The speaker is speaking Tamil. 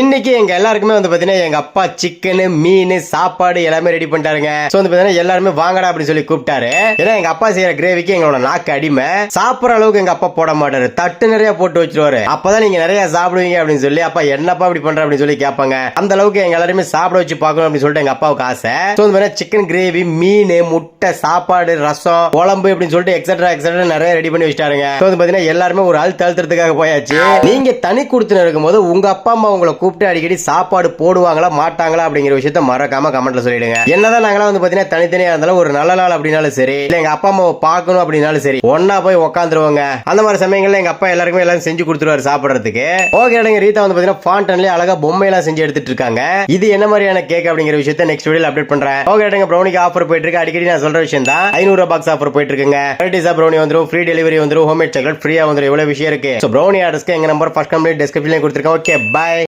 இன்னைக்கு எங்க எல்லாருக்குமே வந்து பாத்தீங்கன்னா எங்க அப்பா சிக்கன் மீன் சாப்பாடு எல்லாமே ரெடி பண்ணிட்டாருங்க. சோ வந்து பாத்தீங்கன்னா எல்லாருமே வாங்கடா அப்படின்னு சொல்லி கூப்பிட்டாரு. ஏன்னா எங்க அப்பா செய்யற கிரேவிக்கு எங்களோட நாக்கு அடிமை. சாப்பிடுற அளவுக்கு எங்க அப்பா போட மாட்டாரு. தட்டு நிறைய போட்டு வச்சிருவாரு. அப்பதான் நீங்க நிறைய சாப்பிடுவீங்க அப்படின்னு சொல்லி அப்பா என்னப்பா இப்படி பண்ற அப்படின்னு சொல்லி கேட்பாங்க. அந்த அளவுக்கு எங்க எல்லாருமே சாப்பிட வச்சு பார்க்கணும் அப்படின்னு சொல்லிட்டு எங்க அப்பாவுக்கு ஆசை. சோ வந்து சிக்கன் கிரேவி மீன் முட்டை சாப்பாடு ரசம் குழம்பு அப்படின்னு சொல்லிட்டு எக்ஸட்ரா எக்ஸட்ரா நிறைய ரெடி பண்ணி வச்சிட்டாருங்க. சோ வந்து பாத்தீங்கன்னா எல்லாருமே ஒரு அழுத்த அழுத்தறதுக்காக போயாச்சு. நீங்க தனி கொடுத்து இருக்கும்போது உங்க அப்பா அம்மா உங்களை கூப்பிட்டு அடிக்கடி சாப்பாடு போடுவாங்களா மாட்டாங்களா அப்படிங்கிற விஷயத்த மறக்காம கமெண்ட்ல சொல்லிடுங்க. என்னதான் நாங்களாம் வந்து பாத்தீங்கன்னா தனித்தனியா இருந்தாலும் ஒரு நல்ல நாள் அப்படின்னாலும் சரி இல்ல எங்க அப்பா அம்மாவை பார்க்கணும் அப்படின்னாலும் சரி ஒன்னா போய் உட்காந்துருவாங்க அந்த மாதிரி சமயங்கள்ல எங்க அப்பா எல்லாருக்குமே எல்லாரும் செஞ்சு கொடுத்துருவாரு சாப்பிடுறதுக்கு. ஓகே இடங்க ரீதா வந்து பாத்தீங்கன்னா ஃபாண்டன்லயே அழகா பொம்மை எல்லாம் செஞ்சு எடுத்துட்டு இருக்காங்க. இது என்ன மாதிரியான கேக் அப்படிங்கிற விஷயத்த நெக்ஸ்ட் வீடியோ அப்டேட் பண்றேன். ஓகே இடங்க ப்ரௌனிக்கு ஆஃபர் போயிட்டு இருக்கு. அடிக்கடி நான் சொல்ற விஷயம் தான் ஐநூறு பாக்ஸ் ஆஃபர் போயிட்டு இருக்குங்க. வெரைட்டிஸா ப்ரௌனி வந்துரும் ஃப்ரீ டெலிவரி வந்துரும் ஹோம்மேட் சாக்லேட் ஃப்ரீயா வந்துரும். இவ்வளவு விஷயம் இருக்கு. ஸோ ப்ரௌனி ஆர்டர்ஸ்க்கு எங்க நம்பர் ஃபர்ஸ்ட் கம்ப்ளீட் டிஸ்கிரிப்ஷன்ல கொடுத்துருக்கேன். Okay bye